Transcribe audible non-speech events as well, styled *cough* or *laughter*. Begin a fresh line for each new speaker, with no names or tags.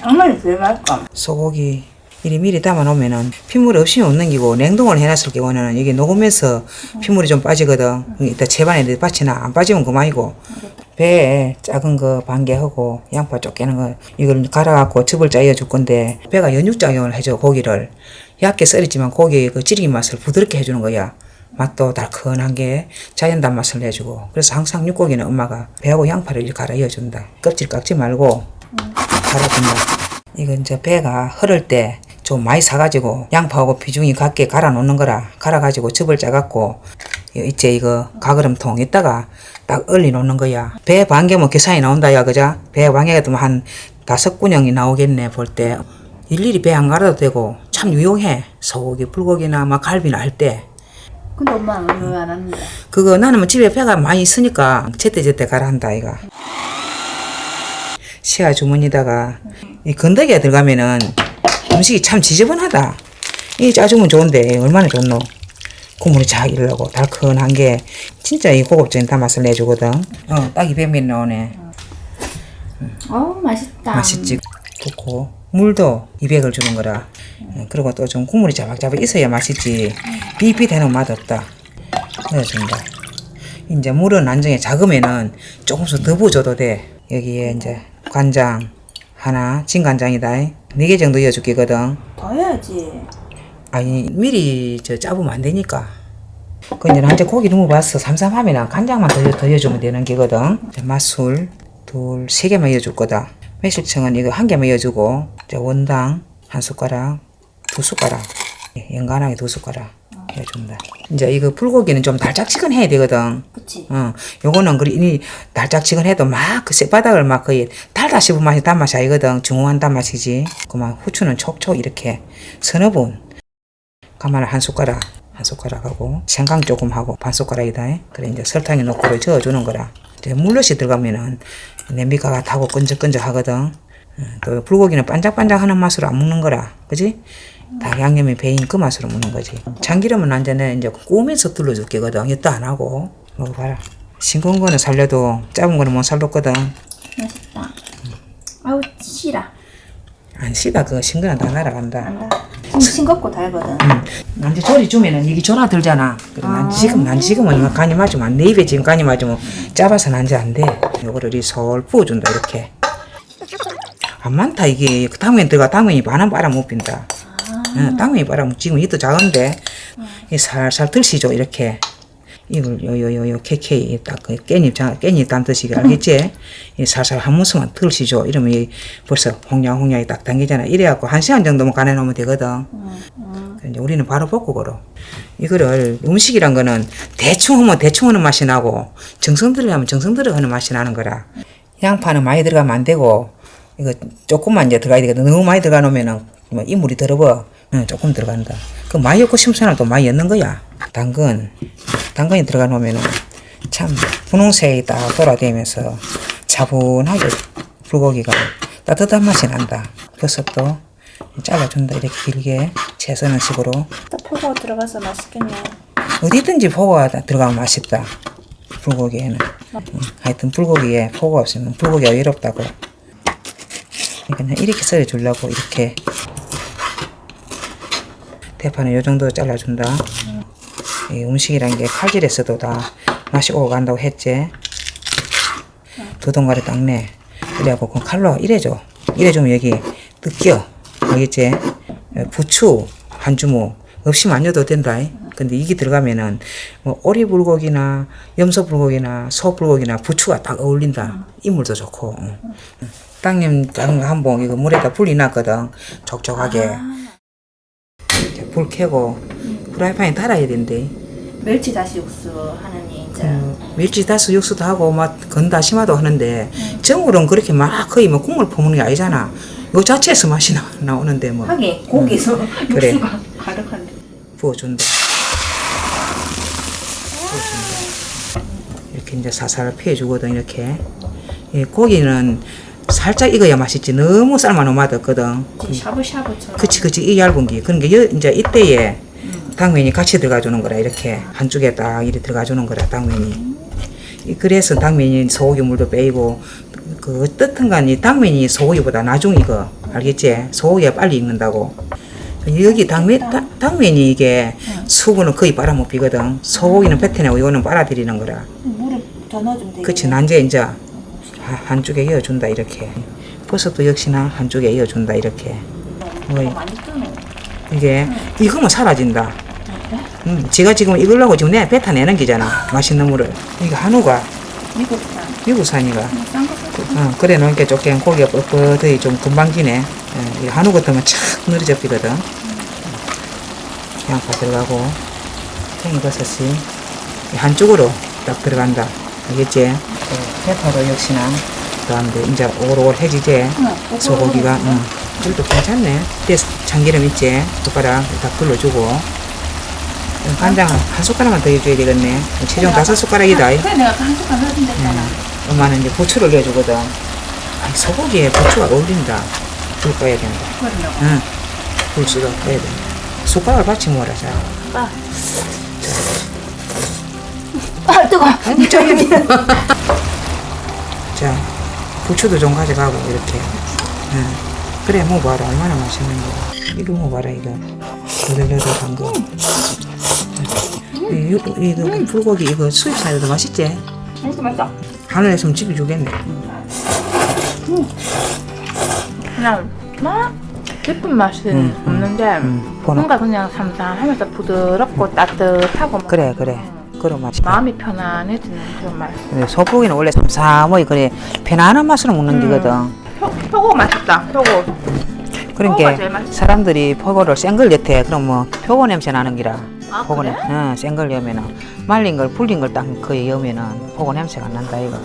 정말 제일 맛있다.
소고기 미리 담아 놓으면은 핏물 없이 못 넘기고 냉동을 해놨을 경우는 이게 녹으면서 핏물이 좀 빠지거든. 이따 채반에 빠지나 안 빠지면 그만이고. 배에 작은 거 반 개 하고 양파 쪽 깨는 거 이걸 갈아갖고 즙을 짜여 줄 건데 배가 연육작용을 해줘 고기를 얇게 썰었지만 고기 그 찌르기 맛을 부드럽게 해주는 거야. 맛도 달큰한 게 자연 단맛을 내주고 그래서 항상 육고기는 엄마가 배하고 양파를 이렇게 갈아 이어준다. 껍질 깎지 말고 갈아준다. 이거 이제 배가 흐를 때 좀 많이 사가지고 양파하고 비중이 같게 갈아 놓는 거라 갈아가지고 즙을 짜갖고 이- 이제 이거 가그름통 있다가 딱 얼리 놓는 거야. 배 반개면 계산이 나온다 야 그자? 배 반개가 한 다섯 군형이 나오겠네 볼 때. 일일이 배 안 갈아도 되고 참 유용해. 소고기, 불고기나 막 갈비나 할 때.
근데 엄마는 왜 안 하는데?
그거 나는 뭐 집에 배가 많이 있으니까 제때제때 가라 한다 이가. 시아 주머니다가 이 건더기가 들어가면은 음식이 참 지저분하다. 이 짜주면 좋은데 얼마나 좋노? 국물이 잘 일라고 달큰한 게 진짜 이 고급적인 단맛을 내주거든. 어딱 200ml 나오네.
어우 맛있다.
맛있지. 좋고 물도 200을 주는 거라. 어, 그리고 또 좀 국물이 자박자박 있어야 맛있지. 비비되는 맛없다. 넣어준다. 이제 물은 안정에 작으면은 조금씩 더 부어줘도 돼. 여기에 이제 간장 하나 진간장이다. 네개 정도 넣어줄게거든.
더 해야지.
아니 미리 저 짜보면 안 되니까. 그냥 한테 고기 너무 봤어 삼삼하면 간장만 더, 더 넣어주면 되는 게거든. 자, 맛술 둘 세 개만 넣어줄 거다 매실청은 이거 한 개만 넣어주고 자, 원당 한 숟가락 두 숟가락 예, 연간하게 두 숟가락 넣어준다. 이제 이거 불고기는 좀 달짝지근해야 되거든.
그치?
어, 요거는 그리 이 달짝지근해도 막그 쌔바닥을 막 거의 달다 씹은 맛이 단맛이 아니거든. 중후한 단맛이지. 그만 후추는 촉촉 이렇게 서너 분. 가마늘 한 숟가락 한 숟가락하고 생강 조금 하고 반 숟가락이다. 그래 이제 설탕에 넣고 저어주는 거라 물엿이 들어가면은 냄비가가 타고 끈적끈적 하거든. 어, 또 불고기는 반짝반짝하는 맛으로 안 먹는 거라. 그지? 닭 양념이 배인 그 맛으로 먹는 거지. 참기름은 완전히 이제 구우면서 둘러줄 게거든 이것도 안 하고. 먹어봐라. 싱거운 거는 살려도 작은 거는 못 살렸거든.
맛있다. 아우 치라.
안 씨가 그 싱거운 다 날아간다.
좀 싱겁고 달거든.
응. 난지 조리 주면은 이게 졸아 들잖아. 그래 난 지금 난 지금은 이거 간이 맞으면 안 돼. 입에 지금 간이 맞으면 짜봐서 난지 안 돼. 요거를 이 솔 부어준다 이렇게. 안 많다 이게 그 당면 들어가 당면이 반은 빨아 못 빈다. 응, 당면이 빨아 못 지금 이도 작은데 이 살살 들시죠 이렇게. 이걸 요요요요 케케이 딱그 깻잎 자 깻잎 담듯이 알겠지? 이 살살 한 무스만 들시죠. 이러면 이 벌써 홍냐홍냐이 딱 당기잖아. 이래갖고 한 시간 정도만 간해 놓으면 되거든. 이제 우리는 바로 볶고 걸어. 이거를 음식이란 거는 대충 하면 대충 하는 맛이 나고 정성 들어가면 정성 들어가는 맛이 나는 거라. 양파는 많이 들어가면 안 되고 이거 조금만 이제 들어가야 되거든. 너무 많이 들어가 놓으면은 뭐 이물이 더러워. 응, 조금 들어간다. 그 많이 넣고 싶은 사람 또 많이 넣는 거야. 당근. 당근이 들어가 놓으면은 참 분홍색이 딱 돌아다니면서 차분하게 불고기가 따뜻한 맛이 난다. 버섯도 잘라준다 이렇게 길게 채서는 식으로
표고 들어가서 맛있겠네.
어디든지 포가 들어가면 맛있다 불고기에는 음, 하여튼 불고기에 포가 없으면 불고기가 외롭다고 그냥 이렇게 썰어 주려고 이렇게 대파는 요 정도 잘라준다. 이 음식이란 게 칼질에서도 다 맛이 오고 간다고 했지. 두 동가리 딱내. 그래갖고 그 칼로 이래줘. 이래주면 여기 느껴 알겠지? 부추 한 주먹 없이면 안 넣어도 된다. 근데 이게 들어가면은 뭐 오리 불고기나 염소 불고기나 소 불고기나 부추가 딱 어울린다. 이물도 좋고. 땅님 작은 거 한 봉 이거 물에다 불이 났거든. 촉촉하게. 이제 불 켜고 프라이팬에 달아야 된대
멸치 다시 육수 하느니 이제
음, 멸치 다스 육수도 하고 막 건다시마도 하는데 정으로는 그렇게 막 거의 뭐 국물 퍼먹는 게 아니잖아. 요 자체에서 맛이 나, 나오는데 뭐
하긴 고기에서 *laughs*
그래.
육수가 가득한데.
부어준다. 부어준다. 이렇게 이제 사살 피해주거든 이렇게. 이 고기는 살짝 익어야 맛있지 너무 삶아놓으면 맛없거든.
이제 샤브샤브처럼.
그치 그치 이 얇은 게 그러니까 여, 이제 이때에 당면이 같이 들어가 주는 거라 이렇게 한쪽에 딱 이렇게 들어가 주는 거라 당면이 이- 그래서 당면이 소고기 물도 빼이고 그 어떻든 간 이 당면이 소고기보다 나중 이거 알겠지? 소고기가 빨리 익는다고. 여기 당면 다- 당면이 이게 수분은 거의 빨아 못 비거든. 소고기는 뱉어내고 이거는 빨아들이는 거라.
물을 더 넣어주면 되겠네.
그치 난제 이제 하- 한쪽에 이어준다 이렇게. 버섯도 역시나 한쪽에 이어준다 이렇게. 뭐 이-. 이게 익으면 사라진다. 음, 지가 지금 이걸라고 지금 내 뱉어내는 게잖아. 맛있는 물을. 이게 한우가
미국산.
미국산이가.
사서.
어, 그래 놓으니까 조금 고기가 뻣뻣하게 좀 금방 지네. 예, 이 한우 같으면 착 늘어져비거든. 양파 들어가고, 팽이버섯이 이 한쪽으로 딱 들어간다. 알겠지? 예, 페퍼로 역시나 들어가는데, 이제 오글오글해지지?
응,
소고기가, 응. 그래도 괜찮네. 그래서 참기름 있지? 숟가락 딱 불러주고. 간장 한 숟가락만 더 해줘야 되겠네. 최종 다섯 숟가락이다.
그래 내가 한 숟갈 넣어준 됐잖아.
엄마는 이제 부추를 넣어주거든. 아니, 소고기에 부추가 어울린다. 불 꺼야 된다. 응. 불수도 꺼야 된다. 숟가락을 받치 뭐라 자.
아. 아 뜨거.
아니, 저기. *laughs* 자, 부추도 좀 가져가고, 이렇게. 응. 그래, 뭐 봐라. 얼마나 맛있는 거. 이거 뭐 봐라, 이거. 너덜너덜한 거. 이, 이, 이거 불고기, 이거 수입산에도 맛있지?
이렇게 맛있어.
하늘에서 집이 주겠네.
그냥 막 깊은 맛은
음, 음,
없는데
음.
뭔가 그냥 삼삼하면서 부드럽고 따뜻하고 막
그래, 그래. 그런 맛이.
마음이 편안해지는 그런 맛.
네, 소고기는 원래 삼삼하게 그래 편안한 맛으로 먹는
음.
기거든.
표, 표고 맛있다. 표고.
그러니까
표고가 제일 맛있어.
사람들이 포고를 생걸 엿해. 그럼 뭐 표고 냄새 나는 기라.
아,
포고
그래?
냄새. 응, 생걸 여면은 말린 걸 불린 걸 딱 거의 여면은 포고 냄새가 안 난다 이거.